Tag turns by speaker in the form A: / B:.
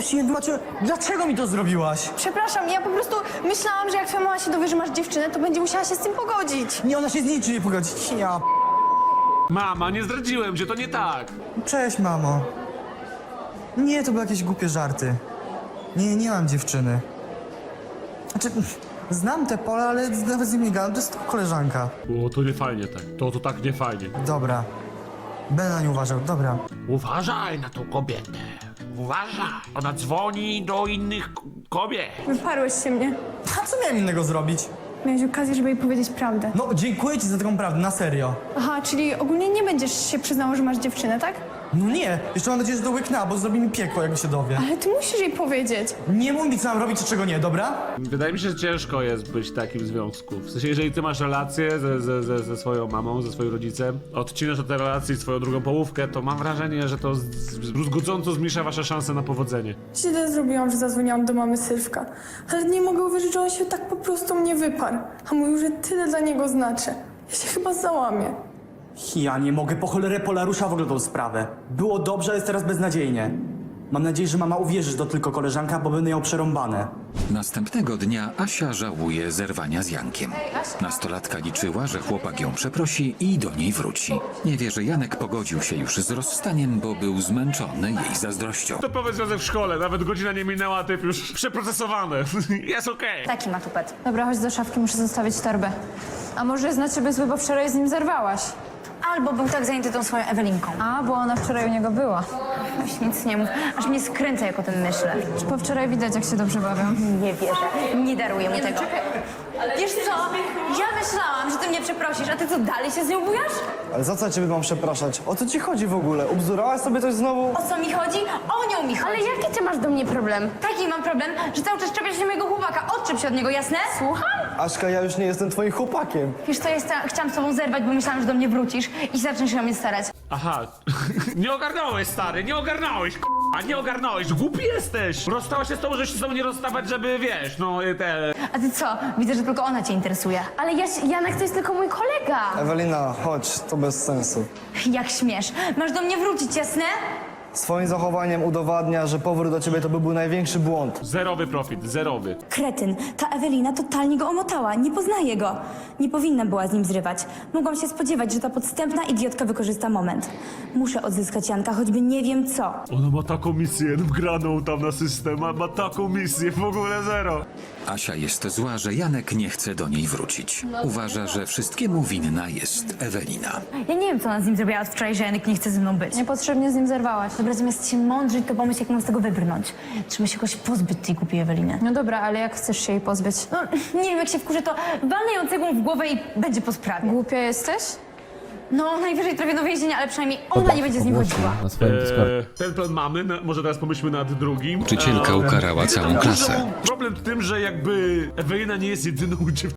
A: przeprosiłem, wybaczyłem. Dlaczego mi to zrobiłaś?
B: Przepraszam, ja po prostu myślałam, że jak twoja mama się dowie, że masz dziewczynę, to będzie musiała się z tym pogodzić.
A: Nie, ona się z niczym nie pogodzi. Ja...
C: Mama, nie zdradziłem cię, to nie tak.
A: Cześć, mamo. Nie, to były jakieś głupie żarty. Nie, nie mam dziewczyny. Znaczy, znam te pola, ale nawet z nim nie gadam, to jest tylko koleżanka.
C: O, to nie fajnie tak. To, to tak nie fajnie.
A: Dobra. Będę na nie uważał, dobra.
C: Uważaj na tą kobietę. Uważaj. Ona dzwoni do innych k- kobiet.
B: Wyparłeś się mnie.
A: A co miałem innego zrobić?
B: Miałeś okazję, żeby jej powiedzieć prawdę.
A: No, dziękuję ci za taką prawdę, na serio.
B: Aha, czyli ogólnie nie będziesz się przyznało, że masz dziewczynę, tak?
A: No nie, jeszcze mam nadzieję, że to łykna, bo zrobi mi piekło, jak się dowie.
B: Ale ty musisz jej powiedzieć.
A: Nie mów mi, co mam robić, a czego nie, dobra?
C: Wydaje mi się, że ciężko jest być w takim związku. W sensie, jeżeli ty masz relację ze, ze, ze, ze swoją mamą, ze swoim rodzicem, odcinasz od tej relacji swoją drugą połówkę, to mam wrażenie, że to z- zmniejsza wasze szanse na powodzenie.
D: Źle zrobiłam, że zadzwoniłam do mamy Sylwka, ale nie mogę uwierzyć, że on się tak po prostu mnie wyparł, a mówił, że tyle dla niego znaczy. Ja się chyba załamię.
A: Ja nie mogę, po cholerę Polarusza w ogóle tą sprawę. Było dobrze, a jest teraz beznadziejnie. Mam nadzieję, że mama uwierzy, że to tylko koleżanka, bo będę ją przerąbane.
E: Następnego dnia Asia żałuje zerwania z Jankiem. Nastolatka liczyła, że chłopak ją przeprosi i do niej wróci. Nie wie, że Janek pogodził się już z rozstaniem, bo był zmęczony jej zazdrością.
C: To powiedz w szkole, nawet godzina nie minęła, typ już przeprocesowany. Jest okej.
F: Taki ma tupet. Dobra, chodź do szafki, muszę zostawić torbę. A może jest na ciebie zły, bo wczoraj z nim zerwałaś?
G: Albo był tak zajęty tą swoją Ewelinką.
F: A, bo ona wczoraj u niego była.
G: Weź nic nie mów, aż mnie skręca, jak o tym myślę.
F: Już po wczoraj widać, jak się dobrze bawią.
G: Nie wierzę, nie daruję mu tego. Wiesz co, ja myślałam, że ty mnie przeprosisz, a ty co, dalej się z nią bujasz?
H: Ale za co ja ciebie mam przepraszać? O co ci chodzi w ogóle? Ubzdurałaś sobie coś znowu?
G: O co mi chodzi? O nią mi chodzi.
B: Ale jaki ty masz do mnie problem?
G: Taki mam problem, że cały czas czepiasz się mojego chłopaka. Odczep się od niego, jasne? Słucham?
H: Aśka, ja już nie jestem twoim chłopakiem.
G: Wiesz co, jest, chciałam z tobą zerwać, bo myślałam, że do mnie wrócisz i zaczniesz się o mnie starać.
C: Aha, nie ogarnąłeś, stary, nie ogarnąłeś, a nie ogarnąłeś, głupi jesteś. Rozstałaś się z tobą, że się z tobą nie rozstawać, żeby, wiesz, no y, te...
G: A ty co? Widzę, że tylko ona cię interesuje.
B: Ale ja, Janek to jest tylko mój kolega.
H: Ewelina, chodź, to bez sensu.
G: Jak śmiesz? Masz do mnie wrócić, jasne?
H: Swoim zachowaniem udowadnia, że powrót do ciebie to by był największy błąd.
C: Zerowy profit, zerowy.
I: Kretyn, ta Ewelina totalnie go omotała, nie poznaje go. Nie powinna była z nim zrywać. Mogłam się spodziewać, że ta podstępna idiotka wykorzysta moment. Muszę odzyskać Janka, choćby nie wiem co.
C: Ona ma taką misję wgraną tam na system, ma, ma taką misję, w ogóle zero.
E: Asia jest zła, że Janek nie chce do niej wrócić. Uważa, że wszystkiemu winna jest Ewelina.
G: Ja nie wiem, co ona z nim zrobiła od wczoraj, że Janek nie chce ze mną być.
F: Niepotrzebnie z nim zerwałaś.
G: Dobra, zamiast się mądrzyć, to pomyśl, jak mam z tego wybrnąć. Trzeba się jakoś pozbyć tej głupiej Eweliny.
F: No dobra, ale jak chcesz się jej pozbyć?
G: No, nie wiem, jak się wkurzę, to walnę ją cegłą w głowę i będzie po sprawie.
F: Głupia jesteś?
G: No, najwyżej trafię do więzienia, ale przynajmniej ona nie będzie z nim chodziła.
J: na swoim Discordzie.
C: Eee, ten plan mamy, no, może teraz pomyślmy nad drugim.
E: Nauczycielka
C: Eee,
E: ukarała całą klasę.
C: Problem w tym, że jakby Ewelina nie jest jedyną dziewczyną,